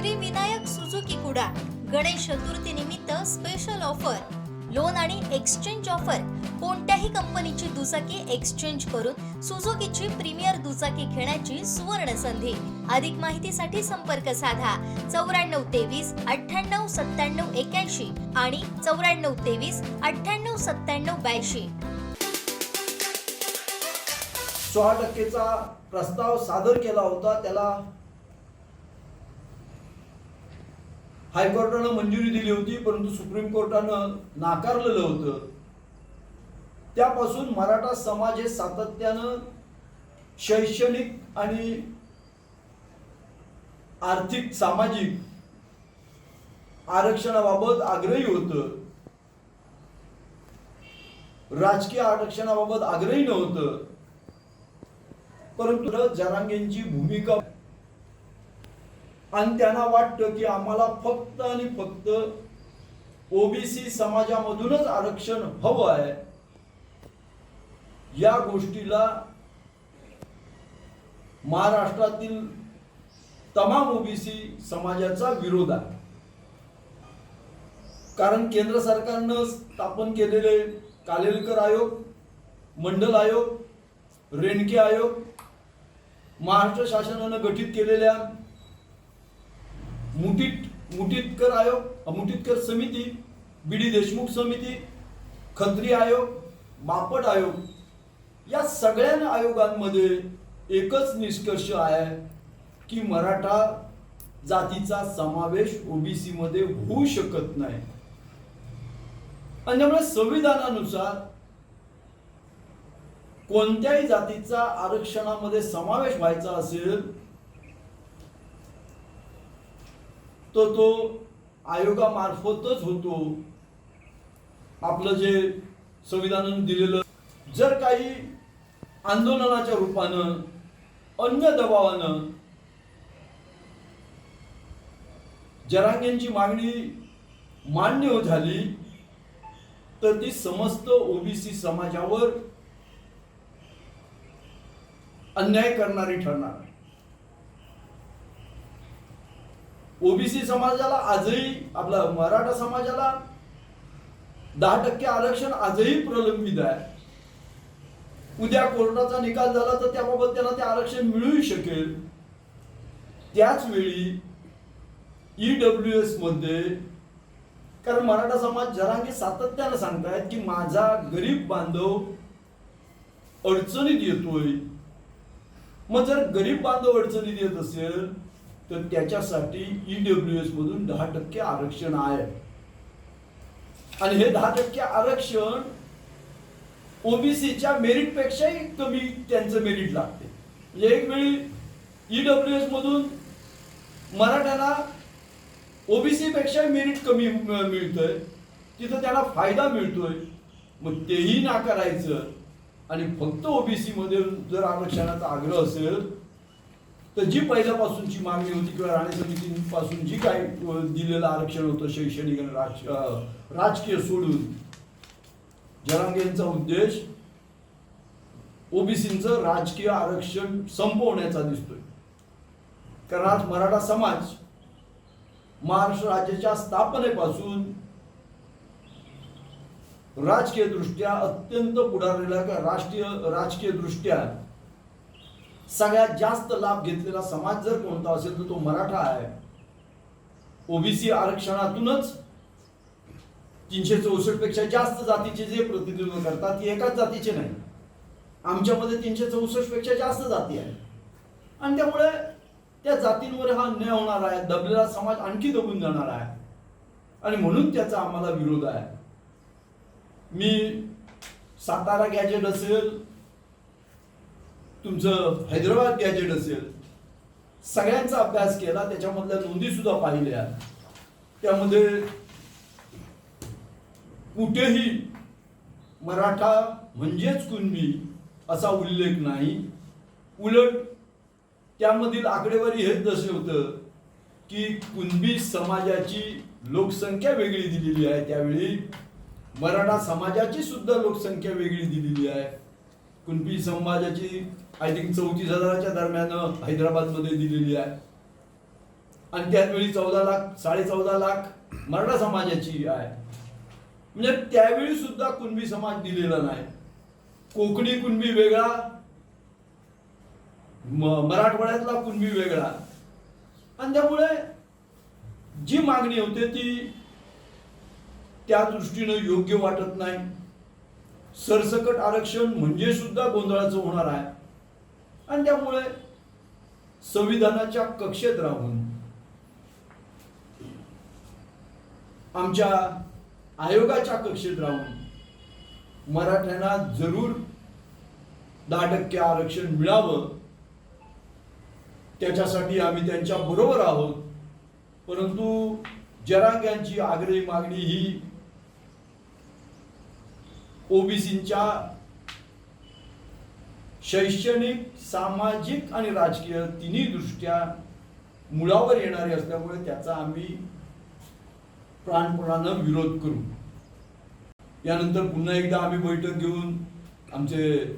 Shri Vinayak Suzuki कुडा गणेश चतुर्थी निमित्त special offer loan आणि exchange offer कोणत्याही कंपनीची दुचाकी एक्सचेंज करून सुझुकीची प्रीमियर दुचाकी घेण्याची सुवर्ण संधी. अधिक माहितीसाठी संपर्क साधा. चौऱ्याण्णव तेवीस अठ्ठ्याण्णव सत्त्याण्णव एक्याऐंशी आणि चौऱ्याण्णव तेवीस अठ्ठ्याण्णव सत्त्याण्णव ब्याऐंशी. सोळा टक्केचा प्रस्ताव सादर केला होता. त्याला हायकोर्टानं मंजुरी दिली होती परंतु सुप्रीम कोर्टानं नाकारलेलं होतं. त्यापासून मराठा समाज हे सातत्यानं शैक्षणिक आणि आर्थिक सामाजिक आरक्षणाबाबत आग्रही होतं. राजकीय आरक्षणाबाबत आग्रही नव्हतं. परंतु जरांगेंची भूमिका आणि त्यांना वाटतं की आम्हाला फक्त आणि फक्त ओबीसी समाजामधूनच आरक्षण हवं आहे. या गोष्टीला महाराष्ट्रातील तमाम ओबीसी समाजाचा विरोध आहे. कारण केंद्र सरकारनं स्थापन केलेले कालेलकर आयोग मंडल आयोग रेणके आयोग महाराष्ट्र शासनानं गठीत केलेल्या मुठीत मुठीतकर आयोग मुठीतकर समिती बी डी देशमुख समिती खत्री आयोग बापट आयोग या सगळ्या आयोगांमध्ये एकच निष्कर्ष आहे की मराठा जातीचा समावेश ओबीसी मध्ये होऊ शकत नाही. आणि त्यामुळे संविधानानुसार कोणत्याही जातीचा आरक्षणामध्ये समावेश व्हायचा असेल तो तो आयोगामार्फतच होतो. आपलं जे संविधानानं दिलेलं जर काही आंदोलनाच्या रूपानं अन्य दबावानं जरांगेंची मागणी मान्य झाली तर ती समस्त ओबीसी समाजावर अन्याय करणारी ठरणार आहे ओबीसी समाजाला आजही आपला मराठा समाजाला दहा टक्के आरक्षण आजही प्रलंबित आहे. उद्या कोर्टाचा निकाल झाला तर त्याबाबत त्यांना ते आरक्षण मिळूही शकेल. त्याच वेळी ईडब्ल्यू एसमध्ये कारण मराठा समाज जरांगे सातत्यानं सांगतायत की माझा गरीब बांधव अडचणीत येतोय. मग जर गरीब बांधव अडचणीत येत असेल तर त्याच्यासाठी ईडब्ल्यू एस मधून दहा टक्के आरक्षण आहे. आणि हे दहा टक्के आरक्षण ओबीसीच्या मेरिटपेक्षाही कमी त्यांचं मेरिट लागते. म्हणजे एक वेळी ईडब्ल्यू एस मधून मराठ्याला ओबीसी पेक्षा मेरिट कमी मिळतंय. तिथं त्याला फायदा मिळतोय. मग तेही नाकारायचं. आणि फक्त ओबीसी मध्ये जर आरक्षणाचा आग्रह असेल तर जी पहिल्यापासूनची मागणी होती किंवा राणे समितीपासून जी काही दिलेलं आरक्षण होतं शैक्षणिक आणि राज राजकीय सोडून जरांगेंचा उद्देश ओबीसीचं राजकीय आरक्षण संपवण्याचा दिसतोय. कारण आज मराठा समाज महाराष्ट्र राज्याच्या स्थापनेपासून राजकीय दृष्ट्या अत्यंत पुढारलेला राष्ट्रीय राजकीय दृष्ट्या सगळ्यात जास्त लाभ घेतलेला समाज जर कोणता असेल तर तो मराठा आहे. ओबीसी आरक्षणातूनच तीनशे चौसष्टपेक्षा जास्त जातीचे जे प्रतिनिधित्व करतात ती एकाच जातीचे नाही. आमच्यामध्ये तीनशे चौसष्टपेक्षा जास्त जाती आहे आणि त्यामुळे त्या जातींवर हा अन्याय होणार आहे. दबलेला समाज आणखी दबून जाणार आहे. आणि म्हणून त्याचा आम्हाला विरोध आहे. मी सातारा गॅजेट असेल तुमचं हैदराबाद गॅजेट असेल सगळ्यांचा अभ्यास केला त्याच्यामधल्या नोंदी सुद्धा पाहिल्या. त्यामध्ये कुठेही मराठा म्हणजेच कुणबी असा उल्लेख नाही. उलट त्यामधील आकडेवारी हेच दर्शवतं की कुणबी समाजाची लोकसंख्या वेगळी दिलेली आहे. त्यावेळी मराठा समाजाची सुद्धा लोकसंख्या वेगळी दिलेली आहे. कुणबी समाजाची आय थिंक चौतीस हजाराच्या दरम्यान हैदराबादमध्ये दिलेली आहे. आणि त्याचवेळी चौदा लाख साडे चौदा लाख मराठा समाजाची आहे. म्हणजे त्यावेळी सुद्धा कुणबी समाज दिलेला नाही. कोकणी कुणबी वेगळा मराठवाड्यातला कुणबी वेगळा. आणि त्यामुळे जी मागणी होते ती त्या दृष्टीनं योग्य वाटत नाही. सरसकट आरक्षण म्हणजे सुद्धा गोंधळाचं होणार आहे. आणि त्यामुळे संविधानाच्या कक्षेत राहून आमच्या आयोगाच्या कक्षेत राहून मराठ्यांना जरूर दहा टक्के आरक्षण मिळावं. त्याच्यासाठी आम्ही त्यांच्या बरोबर आहोत. परंतु जरांग्यांची आग्रही मागणी ही ओबीसींच्या शैक्षणिक सामाजिक आणि राजकीय तिन्ही दृष्ट्या मुळावर येणारे असल्यामुळे त्याचा आम्ही प्राणपणानं विरोध करू. यानंतर पुन्हा एकदा आम्ही बैठक घेऊन आमचे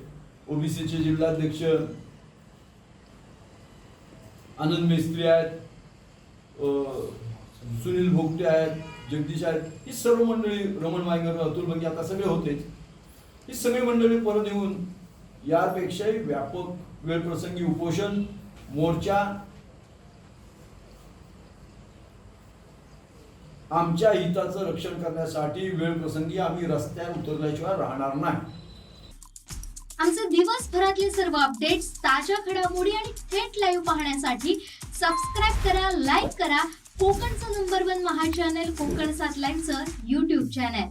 ओबीसीचे जिल्हाध्यक्ष आनंद मेस्त्री आहेत सुनील भोगटे आहेत जगदीश आहेत ही सर्व मंडळी रमण माईगर अतुल बंगी आता सगळे होतेच. ही सगळी मंडळी परत येऊन यापेक्षाही व्यापक वेळप्रसंगी उपोषण मोर्चा आमच्या हिताचं रक्षण करण्यासाठी वेळप्रसंगी आम्ही रस्त्यावर उतरल्याशिवाय राहणार नाही. आमचे दिवसभरातले सर्व अपडेट्स ताज्या घडामोडी आणि थेट लाईव्ह पाहण्यासाठी सबस्क्राईब करा लाईक करा. कोकणचं number one Maha channel Kokan सात लाईनचं युट्यूब चॅनल